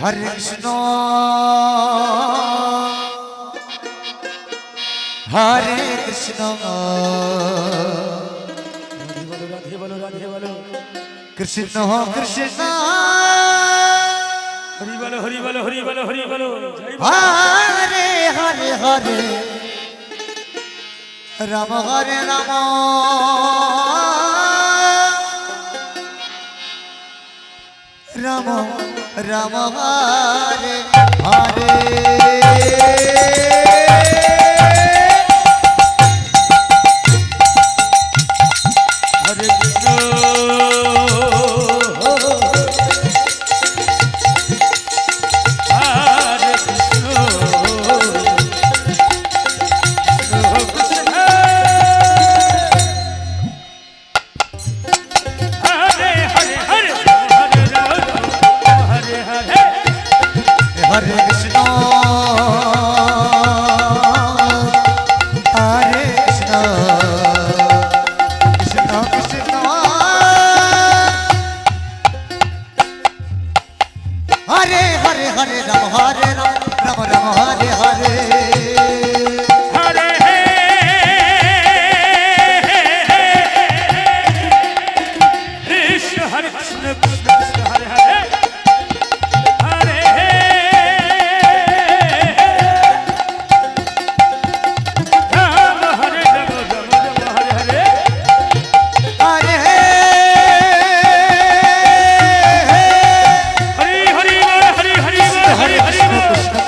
হরে কৃষ্ণ হরে কৃষ্ণ কৃষ্ণ কৃষ্ণ হরি বলো হরি বলো হরি বলো হরি বলো। হরে হরে হরে রাম হরে রাম। রাম রাম হরে হরে।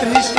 কৃষ্ণ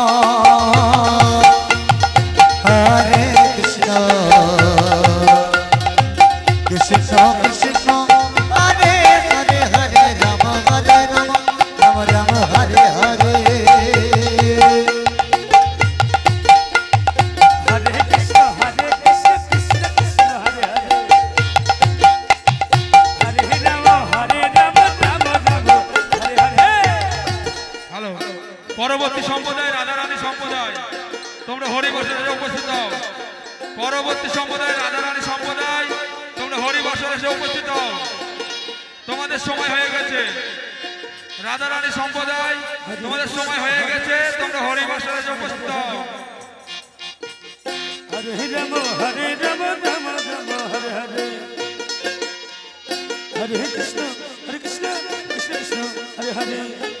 পরবর্তী সম্প্রদায় রাধারানী সম্প্রদায়। তোমরা হরি বসরে উপস্থিত হও। পরবর্তী সম্প্রদায় রাধারানী সম্প্রদায়, তোমরা হরি বসরে এসে উপস্থিত হও। তোমাদের সময় হয়ে গেছে। রাধারানী সম্প্রদায়, তোমাদের সময় হয়ে গেছে। তোমরা হরি বসরে এসে উপস্থিত হও। হরে কৃষ্ণ হরে কৃষ্ণ কৃষ্ণ কৃষ্ণ, হরে হরে।